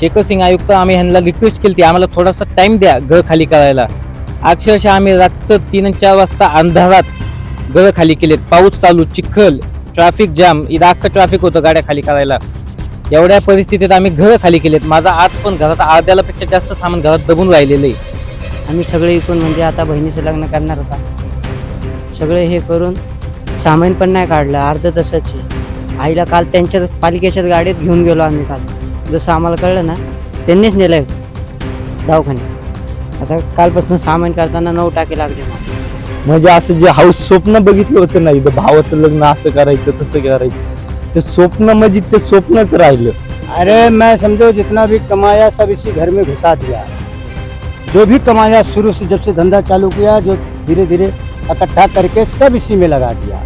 शेखर सिंग आयुक्त आम्ही ह्यांना रिक्वेस्ट केली आम्हाला थोडासा टाईम द्या घर खाली करायला. अक्षरशः आम्ही रातचं तीन चार वाजता अंधारात घर खाली केलेत. पाऊस चालू चिखल ट्रॅफिक जाम इथं अख्खं ट्रॅफिक होतं गाड्या खाली करायला. एवढ्या परिस्थितीत आम्ही घर खाली केलेत. माझा आज पण घरात अर्ध्याला पेक्षा जास्त सामान घरात दबून राहिलेलं आहे. आम्ही सगळे इकून म्हणजे आता बहिणीचं लग्न करणार होता. सगळे हे करून सामान पण नाही काढलं. अर्ध तसंच आहे. आईला काल त्यांच्या पालिकेच्याच गाडीत घेऊन गेलो आम्ही काल. जसं आम्हाला कळलं ना त्यांनीच नेलं आहे दवाखान्यात. आता कालपासून सामान काढताना नऊ टाके लागले. म्हणजे असं जे हाऊस स्वप्न बघितलं होतं ना इथं भावाचं लग्न असं करायचं तसं करायचं. ते स्वप्न म्हणजे ते स्वप्नच राहिलं. अरे मैं समझो जितना भी कमाया सब इसी घर में घुसा दिया. जो भी कमाया शुरू से जब से धंधा चालू किया जो धीरे धीरे इकट्ठा करके सब इसी में लगा दिया.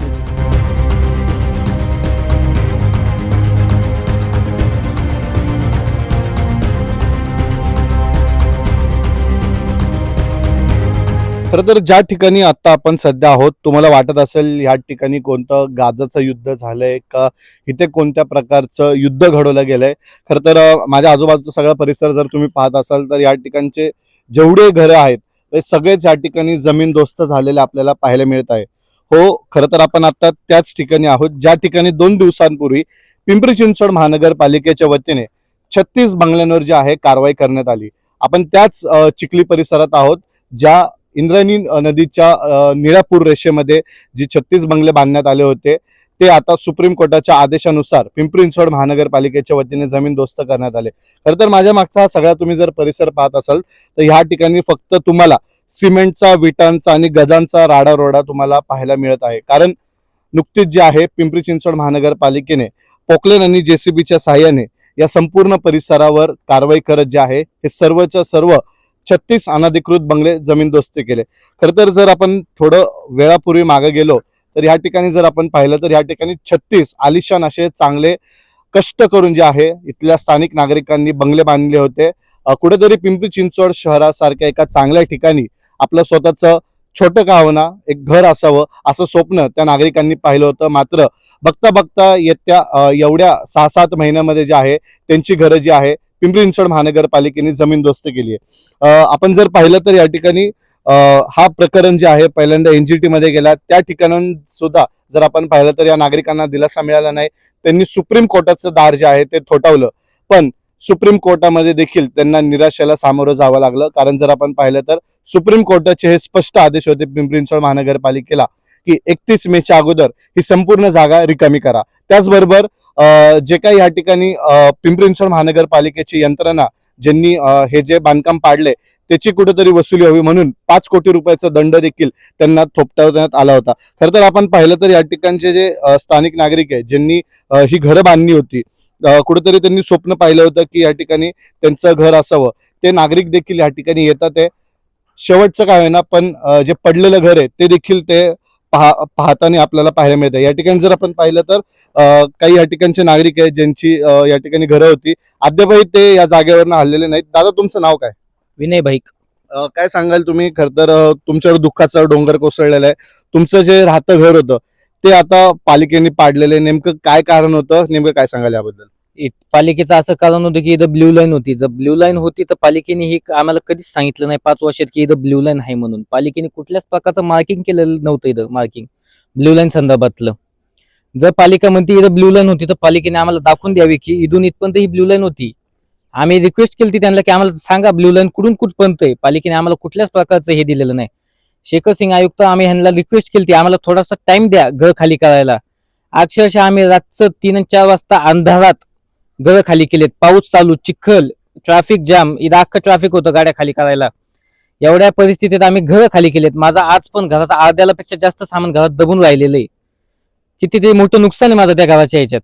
खरं तर ज्या ठिकाणी आता आपण सध्या आहोत तुम्हाला वाटत असेल ह्या ठिकाणी कोणतं गाजाचं युद्ध झालंय का? इथे कोणत्या प्रकारचं युद्ध घडवलं गेलंय? खरं तर माझ्या आजूबाजूचा सगळा परिसर जर तुम्ही पाहत असाल तर या ठिकाणचे जेवढे घरं आहेत ते सगळेच या ठिकाणी जमीनदोस्त झालेले आपल्याला पाहायला मिळत आहे. हो खरं तर आपण आता त्याच ठिकाणी आहोत ज्या ठिकाणी दोन दिवसांपूर्वी पिंपरी चिंचवड महानगरपालिकेच्या वतीने छत्तीस बंगल्यांवर जी आहे कारवाई करण्यात आली. आपण त्याच चिखली परिसरात आहोत ज्या इंद्रायणी नदीच्या निळ्यापूर निळापूर रेषेमध्ये जी छत्तीस बंगले बांधण्यात आले होते ते आता सुप्रीम कोर्टाच्या आदेशानुसार पिंपरी चिंचवड महानगरपालिकेच्या वतीने जमीन दोस्त करण्यात आले. खरं तर माझ्या मागचा हा सगळा तुम्ही जर परिसर पाहत असाल तर ह्या ठिकाणी फक्त तुम्हाला सिमेंटचा विटांचा आणि गजांचा राडारोडा तुम्हाला पाहायला मिळत आहे. कारण नुकतीच जे आहे पिंपरी चिंचवड महानगरपालिकेने पोकलेन आणि जेसीबीच्या सहाय्याने या संपूर्ण परिसरावर कारवाई करत जे आहे हे सर्वच्या सर्व छत्तीस अनधिकृत बंगले जमीनदोस्ती केले. खरं तर जर आपण थोडं वेळापूर्वी मागे गेलो तर ह्या ठिकाणी जर आपण पाहिलं तर ह्या ठिकाणी छत्तीस आलिशान असे चांगले कष्ट करून जे आहे इथल्या स्थानिक नागरिकांनी बंगले बांधले होते. कुठेतरी पिंपरी चिंचवड शहरासारख्या एका चांगल्या ठिकाणी आपलं स्वतःचं छोटं का होईना एक घर असावं असं स्वप्न त्या नागरिकांनी पाहिलं होतं. मात्र बघता बघता येत्या एवढ्या सहा सात महिन्यामध्ये जे आहे त्यांची घरं जी आहे पिंपरी चिंचवड महानगरपालिकेने जमीनदोस्त केली आहे. आपण जर पाहिलं तर या ठिकाणी हा प्रकरण जे आहे पहिल्यांदा एनजीटी मध्ये गेला. त्या ठिकाणाहून सुद्धा जर आपण पाहिलं तर या नागरिकांना दिलासा मिळाला नाही. त्यांनी सुप्रीम कोर्टाचं दार जे आहे ते थोटावलं पण सुप्रीम कोर्टामध्ये देखील त्यांना निराशेला सामोरं जावं लागलं. कारण जर आपण पाहिलं तर सुप्रीम कोर्टाचे हे स्पष्ट आदेश होते पिंपरी चिंचवड महानगरपालिकेला की एकतीस मेच्या अगोदर ही संपूर्ण जागा रिकामी करा. त्याचबरोबर जे काही या ठिकाणी पिंपरी चिंचवड महानगरपालिकेची यंत्रणा ज्यांनी हे जे बांधकाम पाडले त्याची कुठेतरी वसुली हवी म्हणून पाच कोटी रुपयाचा दंड देखील त्यांना थोपटवण्यात आला होता. खरं तर आपण पाहिलं तर या ठिकाणचे जे स्थानिक नागरिक आहे ज्यांनी ही घरं बांधली होती कुठेतरी त्यांनी स्वप्न पाहिलं होतं की या ठिकाणी त्यांचं घर असावं. ते नागरिक देखील या ठिकाणी येतात आहे शेवटचं काय होईना पण जे पडलेलं घर आहे ते देखील ते पहा पाहताना आपल्याला पाहायला मिळतं. या ठिकाणी जर आपण पाहिलं तर काही या ठिकाणचे नागरिक आहेत ज्यांची या ठिकाणी घरं होती. अद्यापही ते या जागेवरनं हल्लेले नाहीत. दादा तुमचं नाव काय? विनय भाईक. काय सांगाल तुम्ही? खर तर तुमच्यावर दुःखाचा डोंगर कोसळलेला आहे. तुमचं जे राहतं घर होतं ते आता पालिकेने पाडलेलं आहे. नेमकं काय कारण होतं? नेमकं काय सांगाल याबद्दल? पालिकेचं असं कारण होतं की इथं ब्ल्यू लाईन होती. जर ब्ल्यू लाईन होती तर पालिकेने ही आम्हाला कधीच सांगितलं नाही. पाच वर्षात की इथं ब्ल्यू लाईन आहे म्हणून. पालिकेने कुठल्याच प्रकारचं मार्किंग केलेलं नव्हतं इथं मार्किंग ब्ल्यू लाईन संदर्भातलं. जर पालिका म्हणते इथं ब्ल्यू लाईन होती तर पालिकेने आम्हाला दाखवून द्यावी की इथून इथपर्यंत ही ब्ल्यू लाईन होती. आम्ही रिक्वेस्ट केली त्यांना की आम्हाला सांगा ब्ल्यू लाईन कुठून कुठपर्यंत आहे. पालिकेने आम्हाला कुठल्याच प्रकारचं हे दिलेलं नाही. शेखर सिंग आयुक्त आम्ही ह्यांना रिक्वेस्ट केली आम्हाला थोडासा टाइम द्या घर खाली करायला. अक्षरशः आम्ही रातचं तीन आणि चार वाजता अंधारात घर खाली केलेत पाऊस चालू चिखल ट्रॅफिक जॅम इथं अख्खं ट्रॅफिक होतं गाड्या खाली करायला. एवढ्या परिस्थितीत आम्ही घर खाली केलेत. माझा आज पण घरात अर्ध्याला पेक्षा जास्त सामान घरात दबून राहिलेलं आहे. किती ते मोठं नुकसान आहे माझं त्या घराच्या ह्याच्यात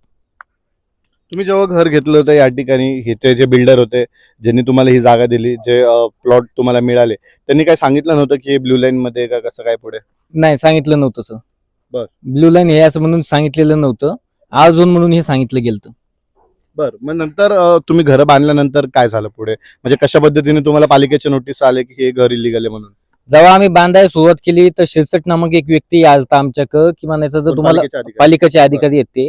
तुम्ही जेव्हा घर घेतलं होतं या ठिकाणी इथे जे बिल्डर होते ज्यांनी तुम्हाला ही जागा दिली जे प्लॉट तुम्हाला मिळाले त्यांनी काय सांगितलं नव्हतं की ब्ल्यू लाईन मध्ये का कसं काय पुढे? नाही सांगितलं नव्हतं सर. बर. ब्ल्यू लाईन हे असं म्हणून सांगितलेलं नव्हतं. आज झोन म्हणून हे सांगितलं गेलं बर मग नंतर अ, तुम्ही घर बांधल्यानंतर काय झालं पुढे? म्हणजे कशा पद्धतीने तुम्हाला पालिकेचे नोटीस आले की हे घर इलिगल आहे म्हणून? जेव्हा आम्ही बांधायला सुरुवात केली तर शिरसट नामक एक व्यक्ती आलता आमच्याकडं की म्हणायचं जर तुम्हाला पालिकेचे अधिकारी. पालिकेचे अधिकारी आहेत ते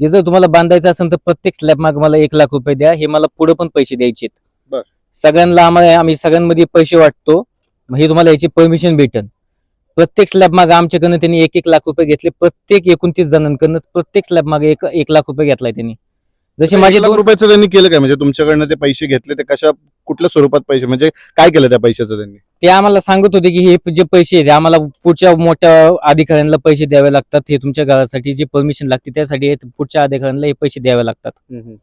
हे जर तुम्हाला बांधायचं असेल तर प्रत्येक स्लॅब मागे मला एक लाख रुपये द्या हे मला पुढे पण पैसे द्यायचे बर. सगळ्यांना आम्हाला आम्ही सगळ्यांमध्ये पैसे वाटतो मग हे तुम्हाला याची परमिशन भेटन. प्रत्येक स्लॅब मागे आमच्याकडनं त्यांनी एक एक लाख रुपये घेतले प्रत्येक एकोणतीस जणांकडनं प्रत्येक स्लॅब मागे एक एक लाख रुपये घेतलाय त्यांनी. जसे एक माझे लाख दोन रुपयाचं त्यांनी केलं काय? म्हणजे तुमच्याकडनं ते पैसे घेतले ते कशा कुठल्या स्वरूपात पैसे? म्हणजे काय केलं त्या पैशाचं त्यांनी? ते आम्हाला सांगत होते की हे जे पैसे आहेत आम्हाला पुढच्या मोठ्या अधिकाऱ्यांना पैसे द्यावे लागतात. हे तुमच्या घरासाठी जे परमिशन लागते त्यासाठी पुढच्या अधिकाऱ्यांना हे पैसे द्यावे लागतात.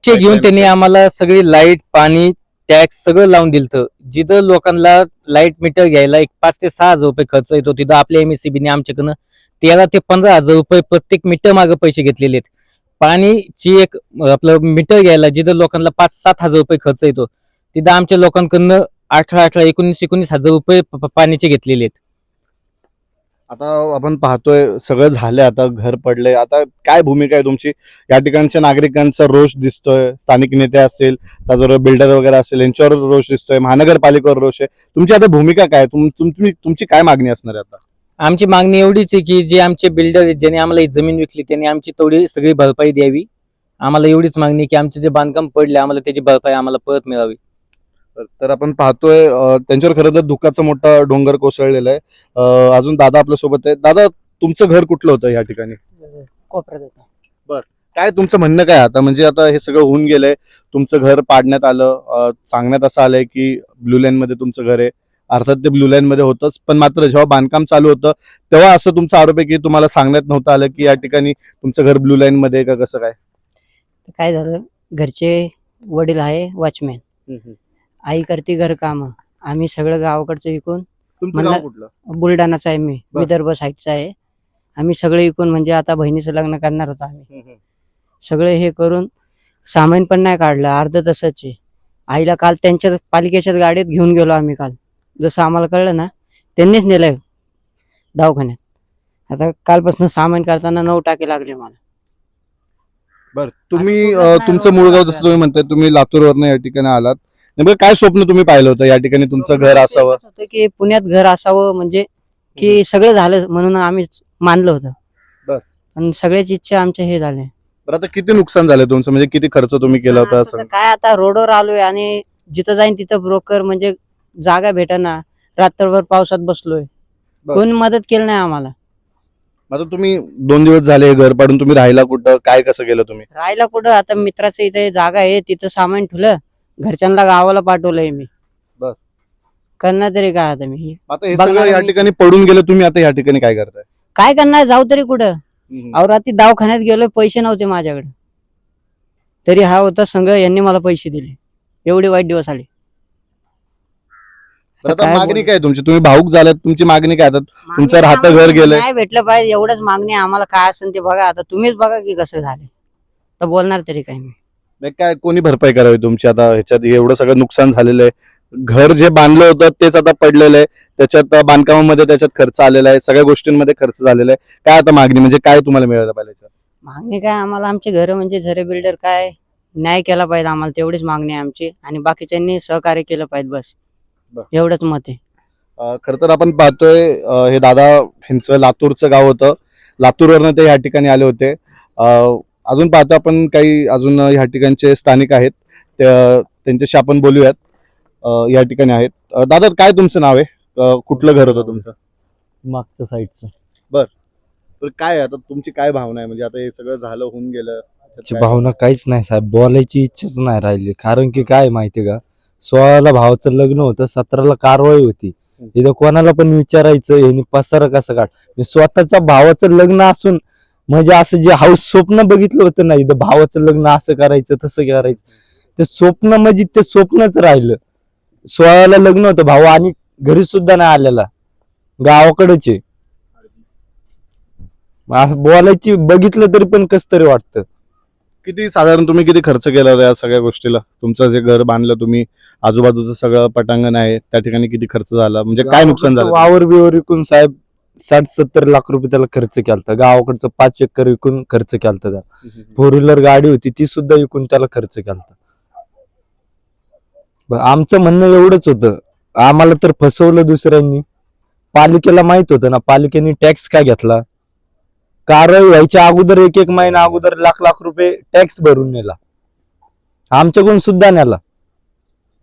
ते घेऊन त्यांनी आम्हाला सगळी लाइट पाणी टॅक्स सगळं लावून दिलं जिथं लोकांना लाइट मीटर घ्यायला एक पाच ते सहा हजार रुपये खर्च येतो तिथं आपल्या एमएससीबीने आमच्याकडनं तेरा ते पंधरा हजार रुपये प्रत्येक मीटर मागे पैसे घेतलेले आहेत. पाणीची एक आपलं मीटर घ्यायला जिथं लोकांना पाच सात हजार रुपये खर्च येतो तिथं आमच्या लोकांकडनं अठरा अठरा एकोणीस एकोणीस हजार रुपये पाण्याचे घेतलेले आहेत. आता आपण पाहतोय सगळं झालंय आता घर पडलंय. आता काय भूमिका आहे तुमची? या ठिकाणच्या नागरिकांचा रोष दिसतोय स्थानिक नेते असतील त्याचबरोबर बिल्डर वगैरे असेल यांच्यावर रोष दिसतोय महानगरपालिकेवर रोष आहे. तुमची आता भूमिका काय तुम- तुम- तुम्ही तुमची काय मागणी असणार आहे आता? आमची मागणी एवढीच आहे की जे आमचे बिल्डर आहेत ज्यांनी आम्हाला ही जमीन विकली त्यांनी आमची तेवढी सगळी भरपाई द्यावी. आम्हाला एवढीच मागणी की आमचे जे बांधकाम पडले आम्हाला त्याची भरपाई आम्हाला परत मिळावी. तर- आपण पाहतोय त्यांच्यावर खरं तर दुःखाचा मोठा डोंगर कोसळलेला आहे. अजून दादा आपल्यासोबत आहे दादा तुमचं घर कुठलं होतं या ठिकाणी? कोपऱ्यात होता. काय तुमचं म्हणणं काय आता? म्हणजे आता हे सगळं होऊन गेलंय. तुमचं घर पाडण्यात आलं. सांगण्यात असं आलंय की ब्लू लाईन मध्ये तुमचं घर आहे. अर्थात ते ब्लू लाईन मध्ये होतंच. पण मात्र जेव्हा बांधकाम चालू होतं तेव्हा असं तुमचा आरोप आहे की तुम्हाला सांगण्यात नव्हतं आलं की या ठिकाणी तुमचं घर ब्लू लाईन मध्ये आहे का कसं काय? तर काय झालं? घरचे वडील आहे वॉचमॅन आई करते घर काम आम्ही सगळं गावाकडचं विकून तुमचं गाव म्हणलं- कुठलं? बुलढाणाचा आहे मी बर. विदर्भ साईडचा आहे. आम्ही सगळे विकून म्हणजे आता बहिणीचं लग्न करणार होतो आम्ही. सगळे हे करून सामान पण नाही काढलं अर्ध तसंच आहे. आईला काल त्यांच्या पालिकेच्याच गाडीत घेऊन गेलो आम्ही काल. जसं आम्हाला कळलं ना त्यांनीच नेलंय दवाखान्यात. आता कालपासून सामान काढताना नऊ टाके लागले मला. बर तुम्ही अं, तुमचं मूळ गाव जसं तुम्ही म्हणताय तुम्ही लातूरवरनं या ठिकाणी आलात. नेमकं काय स्वप्न तुम्ही पाहिलं होतं या ठिकाणी तुमचं घर असावं? होतं की पुण्यात घर असावं म्हणजे की सगळं झालं म्हणून आम्ही मानलं होतं. बर. पण सगळ्याची इच्छा आमच्या हे झाले. बरं आता किती नुकसान झालं तुमचं? म्हणजे किती खर्च तुम्ही केला होता असं? काय आता रोडवर आलोय आणि जिथं जाईन तिथं ब्रोकर म्हणजे जागा भेटेना रात्रभर पावसात बसलोय. बर. कोण मदत केली नाही आम्हाला. आता तुम्ही दोन दिवस झाले घर पाडून तुम्ही राहिला कुठं काय कसं केलं तुम्ही? राहायला कुठं आता मित्राचं इथे जागा आहे तिथं सामान ठेवलं घरच्यांना गावाला पाठवलंय मी. बर. करणार तरी काय आता मी? आता हे बघणार सगळं या मी- ठिकाणी पडून गेलं तुम्ही आता या ठिकाणी काय करताय? काय करणार जाऊ तरी कुठं? अहो रात्री दवाखान्यात गेलोय पैसे नव्हते माझ्याकडे. तरी हा होता संघ यांनी मला पैसे दिले. एवढे वाईट दिवस आले. आता काय मागणी बोलू? काय तुमची? तुम्ही भाऊक झालात तुमची मागणी काय? आता तुमचं मागणी राहतं घर आम्हाला गेलंय. नाही भेटलं पाहिजे एवढंच मागणी आहे. आम्हाला काय असेल ते बघा. आता तुम्हीच बघा की कसं झाले. तर बोलणार तरी काय मी मग काय कोणी भरपाई करावी तुमची? आता ह्याच्यात एवढं सगळं नुकसान झालेलं आहे. घर जे बांधलं होतं तेच आता पडलेलं आहे. त्याच्यात बांधकामामध्ये त्याच्यात खर्च आलेला आहे. सगळ्या गोष्टींमध्ये खर्च झालेला आहे. काय आता मागणी? म्हणजे काय तुम्हाला मिळालं पाहिजे? मागणी काय? आम्हाला आमचे घर म्हणजे झरे बिल्डर काय? न्याय केला पाहिजे आम्हाला. तेवढीच मागणी आहे आमची. आणि बाकीच्यांनी सहकार्य केलं पाहिजे बस. बर. एवढंच मत आहे. खर तर आपण पाहतोय अं, हे दादा ह्यांचं लातूरचं गाव होतं. लातूरवरनं ते ह्या ठिकाणी आले होते. अं, अजून पाहतो आपण काही अजून ह्या ठिकाणचे स्थानिक आहेत. त्या- त्यांच्याशी आपण बोलूयात. अं, या ठिकाणी आहेत. अं, दादा काय तुमचं नाव आहे? अं, कुठलं घर होतं तुमचं? मागच्या साईडचं. तर काय आता तुमची काय भावना आहे? म्हणजे आता हे सगळं झालं होऊन गेलं. त्याच्यात ची काय- भावना काहीच नाही साहेब. बोलायची इच्छाच नाही राहिली. कारण की काय माहिती का? सोळाला भावाचं लग्न होतं सतराला कारवाई होती. इथं कोणाला पण विचारायचं हे पसार कसं काढ. मी स्वतःच्या भावाचं लग्न असून म्हणजे असं जे हाऊस स्वप्न बघितलं होतं ना इथं भावाचं लग्न असं करायचं तसं करायचं. ते स्वप्न म्हणजे ते स्वप्नच राहिलं. सोळाला लग्न होतं भाऊ आणि घरी सुद्धा नाही आलेला. गावाकडेच. आहे असं बोलायची बघितलं तरी पण कस तरी वाटतं. किती साधारण तुम्ही किती खर्च केला होता या सगळ्या गोष्टीला? तुमचं जे घर बांधलं तुम्ही आजूबाजूचं सगळं पटांगण आहे त्या ठिकाणी किती खर्च झाला? म्हणजे काय नुकसान झालं? वावर बिवर विकून साहेब साठ सत्तर लाख रुपये त्याला खर्च केलता. गावाकडचं पाच एकर विकून खर्च केलता त्याला. फोर व्हीलर गाडी होती ती सुद्धा विकून त्याला खर्च केलता. ब- आमचं म्हणणं एवढंच होतं. आम्हाला तर फसवलं दुसऱ्यांनी. पालिकेला माहीत होतं ना पालिकेने टॅक्स का घेतला? कारवाई व्हायच्या अगोदर एक एक महिना अगोदर लाख लाख रुपये टॅक्स भरून नेला. आमच्याकडून सुद्धा नेला.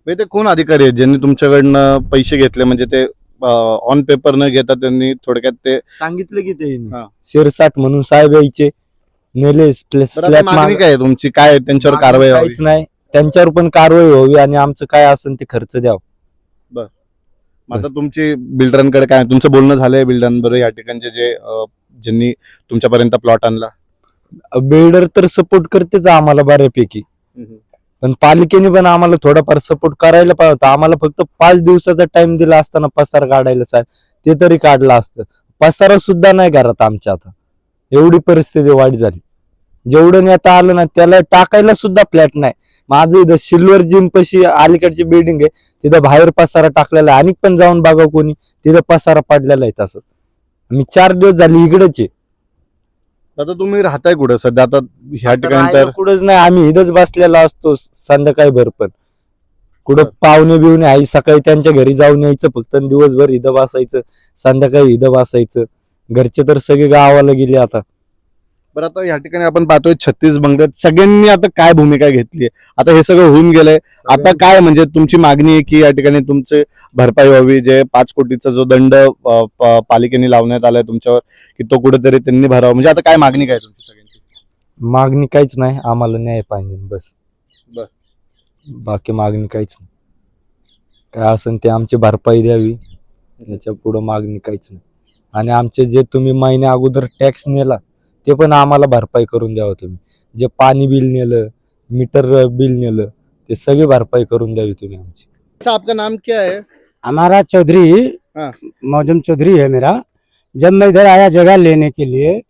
म्हणजे ते कोण अधिकारी आहेत ज्यांनी तुमच्याकडनं पैसे घेतले? म्हणजे ते ऑन पेपर न घेता त्यांनी थोडक्यात ते सांगितलं की ते हा. शिरसाट म्हणून साहेब यायचे. नेले बरं, आता स्लॅब मागणी काय आहे तुमची? काय त्यांच्यावर कारवाई व्हावी काहीच नाही. त्यांच्यावर पण कारवाई व्हावी आणि आमचं काय असेल ते खर्च द्यावं. मग आता तुमची बिल्डरांकडे काय? तुमचं बोलणं झालंय बिल्डरांबरोबर या ठिकाणचे जे अं, ज्यांनी तुमच्यापर्यंत प्लॉट आणला? बिल्डर तर सपोर्ट करतेच आम्हाला बऱ्यापैकी. पण पालिकेने पण आम्हाला थोडाफार सपोर्ट करायला पाहिजे होता. आम्हाला फक्त पाच दिवसाचा टाइम दिला असताना पसार काढायला साहेब. ते तरी काढला असतं. पसारा सुद्धा नाही घरात आमच्या आता. एवढी परिस्थिती वाईट झाली. जेवढं नेता आलं ना त्याला टाकायला सुद्धा फ्लॅट नाही. माझं इथं सिल्वर जिम पशी अलीकडची बिल्डिंग आहे. तिथं बाहेर पसारा टाकलेला आहे. आणि पण जाऊन बघा कोणी. तिथं पसारा पडलेला आहे तसं. मी चार दिवस झाले इकडेच आहे. आता तुम्ही राहताय कुठं? सध्या आता ह्या ठिकाणी तर राहायला कुठंच नाही. आम्ही इथंच बसलेलो असतो संध्याकाळी भर पण. कुठं बरं. पाहुणे बिवणे आई सकाळी त्यांच्या घरी जाऊन यायचं फक्त आणि दिवसभर इथं बसायचं संध्याकाळी इथं बसायचं. घरचे तर सगळे गावाला गेले आता. बरं आता या ठिकाणी आपण पाहतोय छत्तीस बंगल्यात सगळ्यांनी आता काय भूमिका घेतली आता हे सगळं होऊन गेलंय. आता काय म्हणजे तुमची मागणी आहे की या ठिकाणी तुमचे भरपाई व्हावी? जे पाच कोटीचा जो दंड पालिकेने लावण्यात आलाय तुमच्यावर की तो कुठेतरी त्यांनी भरावा? म्हणजे आता काय मागणी काय तुमची सगळ्यांची? मागणी काहीच नाही. आम्हाला न्याय पाहिजे बस. बर. बाकी मागणी काहीच नाही. काय असेल ते आमची भरपाई द्यावी. याच्या पुढं मागणी काहीच नाही. आणि आमचे जे तुम्ही महिन्या अगोदर टॅक्स नेला ते पण आम्हाला भरपाई करून द्यावं तुम्ही. जे पाणी बिल नेलं मीटर बिल नेलं ते सगळी भरपाई करून द्यावी तुम्ही आमची. अच्छा आपका नाम क्या है? हमारा चौधरी हाँ। मौजम चौधरी है मेरा। जब मैं इधर आया जगह लेने के लिए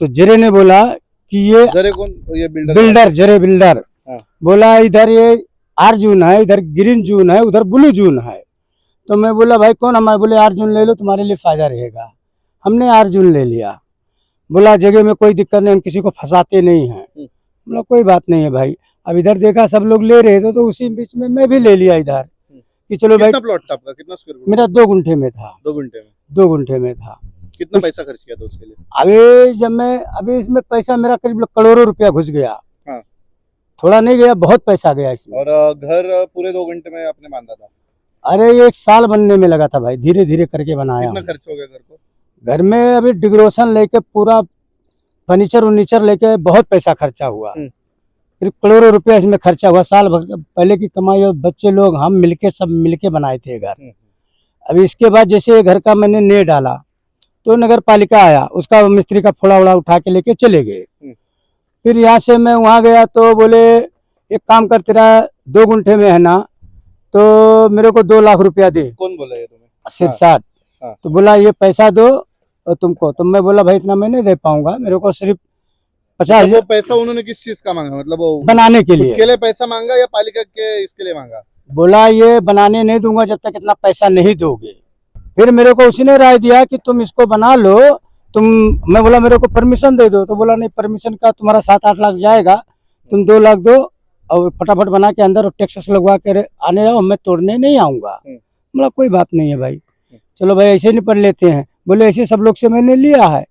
तो जरे ने बोला कि ये जरे कौन? ये बिल्डर बिल्डर जरे बिल्डर हाँ। बोला इधर ये आर जून है इधर ग्रीन जून है उधर ब्लू जून है। तो मैं बोला भाई कौन? हमारे बोले आर जून ले लो तुम्हारे लिए फायदा रहेगा। हमने आर जून ले लिया। बोला जगह में कोई दिक्कत नहीं हम किसी को फंसाते नहीं हैं। हम्म। बोला कोई बात नहीं है भाई। अब इधर देखा सब लोग ले रहे थे तो उसी बीच में मैं भी ले लिया इधर। कि चलो भाई कितना प्लॉट था आपका? कितना स्क्वायर फुट मेरा दो गुंठे में था। दो घंटे में? दो गुंठे में था। कितना पैसा खर्च किया था उसके लिए? अभी जब मैं अभी इसमें पैसा मेरा करीब करोड़ों रुपया घुस गया। हाँ। थोड़ा नहीं गया बहुत पैसा गया इसमें। और घर पूरे दो घंटे में आपने बांधा था? अरे ये एक साल बनने में लगा था भाई धीरे धीरे करके बनाया। कितना खर्च हो गया घर को? घर में अभी डिग्रोशन लेके पूरा फर्नीचर उर्नीचर लेके बहुत पैसा खर्चा हुआ हम्म। करीब करोड़ों रुपया इसमें खर्चा हुआ साल भर पहले की कमाई और बच्चे लोग हम मिलके सब मिलके बनाए थे घर हम्म। अभी इसके बाद जैसे घर का मैंने ने डाला तो नगर पालिका आया उसका मिस्त्री का फोड़ा वोड़ा उठा के लेके चले गए हम्म। फिर यहाँ से मैं वहाँ गया तो बोले एक काम कर तेरा दो गुंठे में है ना तो मेरे को दो लाख रुपया दे कौन बोला ये तुम्हें सिरसाट हाँ। तो बोला ये पैसा दो तुमको। तो मैं बोला भाई इतना मैं नहीं दे पाऊँगा। मेरे को सिर्फ़ पचास हज़ार पैसा उन्होंने किस चीज़ का मांगा? मतलब वो बनाने के लिए। के लिए पैसा मांगा या पालिका के इसके लिए मांगा? बोला ये बनाने नहीं दूँगा जब तक इतना पैसा नहीं दोगे। फिर मेरे को उसी ने राय दिया कि तुम इसको बना लो। तुम मैं बोला मेरे को परमिशन दे दो। तो बोला नहीं परमिशन का तुम्हारा सात आठ लाख जाएगा। तुम दो लाख दो और फटाफट बना के अंदर टैक्स लगवा कर आने जाओ। मैं तोड़ने नहीं आऊँगा। हम्म। बोला कोई बात नहीं है भाई। चलो भाई ऐसे निपट लेते हैं। बोले ऐसे सब लोग से मैंने लिया है।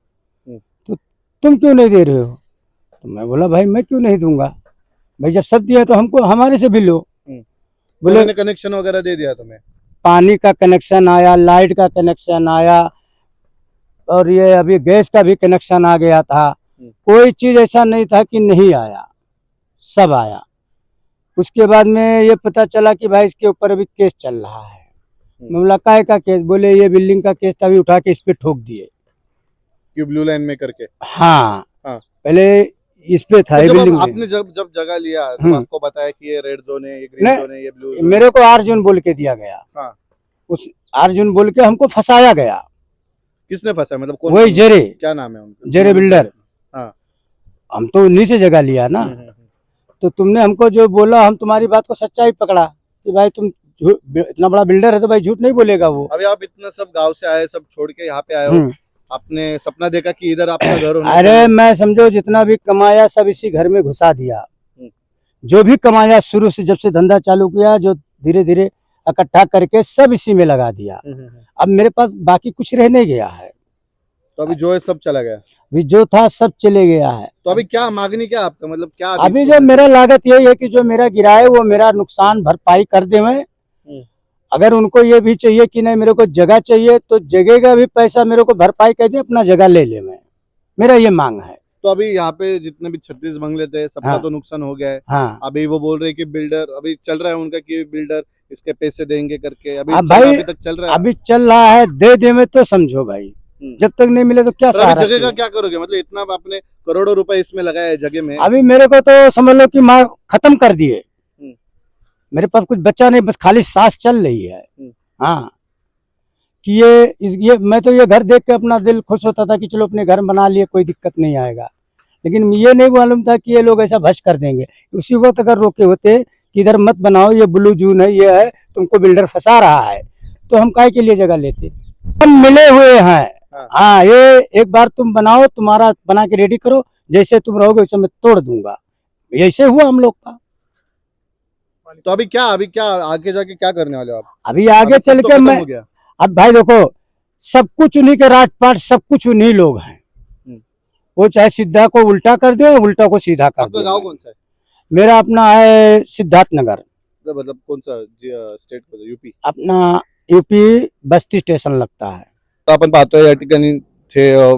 हम्म। तो तुम क्यों नहीं दे रहे हो? तो मैं बोला भाई मैं क्यों नहीं दूँगा? भाई जब सब दिया तो हमको हमारे से भी लो। हम्म। बोले उन्होंने कनेक्शन वगैरह दे दिया तुम्हें? पानी का कनेक्शन आया लाइट का कनेक्शन आया और ये अभी गैस का भी कनेक्शन आ गया था। कोई चीज़ ऐसा नहीं था कि नहीं आया। सब आया। उसके बाद में ये पता चला कि भाई इसके ऊपर अभी केस चल रहा है। मैं बोला काय का केस? बोले ये बिल्डिंग का केस तभी उठा के इस पे ठोक दिए। कि ब्लू लाइन में करके? हाँ। हाँ। पहले इस पे था तो जब बिल्डिंग आपने जब जब जगह लिया तो हम्म। आपको बताया कि ये रेड जोन है ये ग्रीन जोन है ये ब्लू जोन मेरे को अर्जुन बोल के दिया गया। हाँ। उस अर्जुन बोल के हमको फंसाया गया। किसने फंसा मतलब कौन वही जरे। क्या नाम है उनका? जरे बिल्डर। हाँ। हम तो उन्हीं से जगह लिया ना। हम्म, हम्म, हम्म। तो तुमने हमको जो बोला हम तुम्हारी बात को सच्चाई पकड़ा कि भाई तुम इतना बड़ा बिल्डर है तो भाई झूठ नहीं बोलेगा वो। अभी आप इतना सब गाँव से आए सब छोड़ के यहाँ पे आए हो। हम्म। आपने सपना देखा कि इधर आपका घर होना अरे मैं समझो जितना भी कमाया सब इसी घर में घुसा दिया। हम्म। जो भी कमाया शुरू से जब से धंधा चालू किया जो धीरे धीरे इकट्ठा करके सब इसी में लगा दिया। हम्म। अब मेरे पास बाकी कुछ रह नहीं गया है। तो अभी जो है सब चला गया? अभी जो था सब चले गया है। तो अभी क्या मांगनी क्या आपका? मतलब क्या अभी अभी जो मेरा लागत यही है कि जो मेरा गिरा है वो मेरा नुकसान भरपाई कर दे मैं। अगर उनको ये भी चाहिए कि नहीं मेरे को जगह चाहिए तो जगह का भी पैसा मेरे को भरपाई कर दे अपना जगह ले ले मैं। मेरा ये मांग है। तो अभी यहाँ पे जितने भी छत्तीस बंगले थे सबका हाँ। तो नुकसान हो गया है। हाँ। अभी वो बोल रहे हैं कि बिल्डर अभी चल रहा है उनका कि बिल्डर इसके पैसे देंगे करके। अभी भाई, अभी तक चल रहा है। अभी चल रहा है दे दे में तो समझो भाई। हम्म। जब तक नहीं मिले तो क्या सहारा जगह का क्या करोगे? मतलब इतना आपने करोड़ों रुपए इसमें लगाया है जगह में। अभी मेरे को तो समझ लो कि मार खत्म कर दिए। मेरे पास कुछ बच्चा नहीं बस खाली सांस चल रही है। हम्म। हाँ। कि ये इस ये मैं तो ये घर देख के अपना दिल खुश होता था कि चलो अपने घर बना लिए कोई दिक्कत नहीं आएगा। लेकिन ये नहीं मालूम था कि ये लोग ऐसा भ्रष्ट कर देंगे। उसी वक्त अगर रोके होते कि इधर मत बनाओ ये ब्लू जून है ये है तुमको बिल्डर फंसा रहा है तो हम काय के लिए जगह लेते? हम मिले हुए हैं। हाँ। हाँ ये एक बार तुम बनाओ तुम्हारा बना के रेडी करो जैसे तुम रहोगे वैसे मैं तोड़ दूँगा। ऐसे हुआ हम लोग का। तो अभी क्या अभी क्या आगे जाके क्या करने वाले हो आप? अभी आगे चल तो के मैं हो अब भाई देखो सब कुछ उन्हीं के राजपाट सब कुछ उन्हीं लोग हैं। वो चाहे सीधा को उल्टा कर दे उल्टा को सीधा कर दे। गांव कौन सा है? मेरा अपना है सिद्धार्थ नगर। तो मतलब कौन सा स्टेट यूपी अपना यूपी बस्ती स्टेशन लगता है। आता आपण पाहतोय या ठिकाणी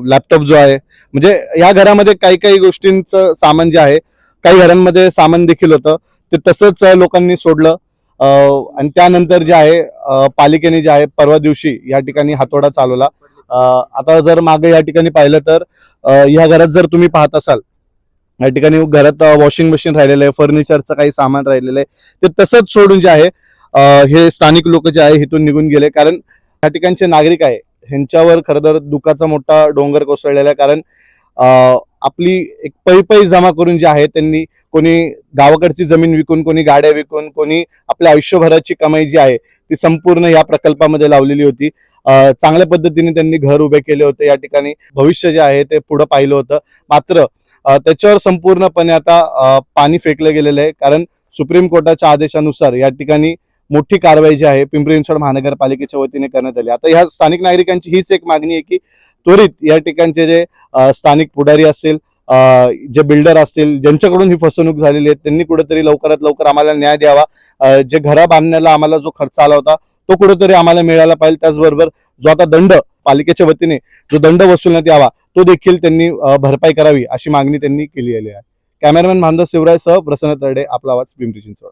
लॅपटॉप जो आहे म्हणजे या घरामध्ये काही काही गोष्टींचं सामान जे आहे काही घरांमध्ये सामान देखील होतं. ते तसंच लोकांनी सोडलं. आणि त्यानंतर जे आहे पालिकेने जे आहे परवा दिवशी या ठिकाणी हातोडा चालवला. आता जर मागे या ठिकाणी पाहिलं तर या घरात जर तुम्ही पाहत असाल या ठिकाणी घरात वॉशिंग मशीन राहिलेलं आहे फर्निचरचं काही सामान राहिलेलं आहे ते तसंच सोडून जे आहे हे स्थानिक लोक जे आहे इथून निघून गेले. कारण या ठिकाणचे नागरिक आहे ह्यांच्यावर खरं तर दुःखाचा मोठा डोंगर कोसळलेला आहे. कारण आपली एक पै पै जमा करून जे आहे त्यांनी कोणी गावाकडची जमीन विकून कोणी गाड्या विकून कोणी आपल्या आयुष्यभराची कमाई जी आहे ती संपूर्ण या प्रकल्पामध्ये लावलेली होती. चांगल्या पद्धतीने त्यांनी घर उभे केले होते. या ठिकाणी भविष्य जे आहे ते पुढं पाहिलं होतं. मात्र त्याच्यावर संपूर्णपणे आता पाणी फेकलं गेलेलं आहे. कारण सुप्रीम कोर्टाच्या आदेशानुसार या ठिकाणी मोठी कारवाई जी आहे पिंपरी चिंचवड महानगरपालिकेच्या वतीने करण्यात आली. आता ह्या स्थानिक नागरिकांची हीच एक मागणी आहे की त्वरित या ठिकाणचे जे स्थानिक पुढारी असतील जे बिल्डर असतील ज्यांच्याकडून ही फसवणूक झालेली आहे त्यांनी कुठेतरी लवकरात लवकर आम्हाला न्याय द्यावा. जे घरा बांधण्याला आम्हाला जो खर्च आला होता तो कुठेतरी आम्हाला मिळाला पाहिजे. त्याचबरोबर जो आता दंड पालिकेच्या वतीने जो दंड वसूलण्यात यावा तो देखील त्यांनी भरपाई करावी अशी मागणी त्यांनी केली आहे. कॅमेरामॅन महानंद शिवराय सह प्रसन्न तरडे आपला आवाज पिंपरी चिंचवड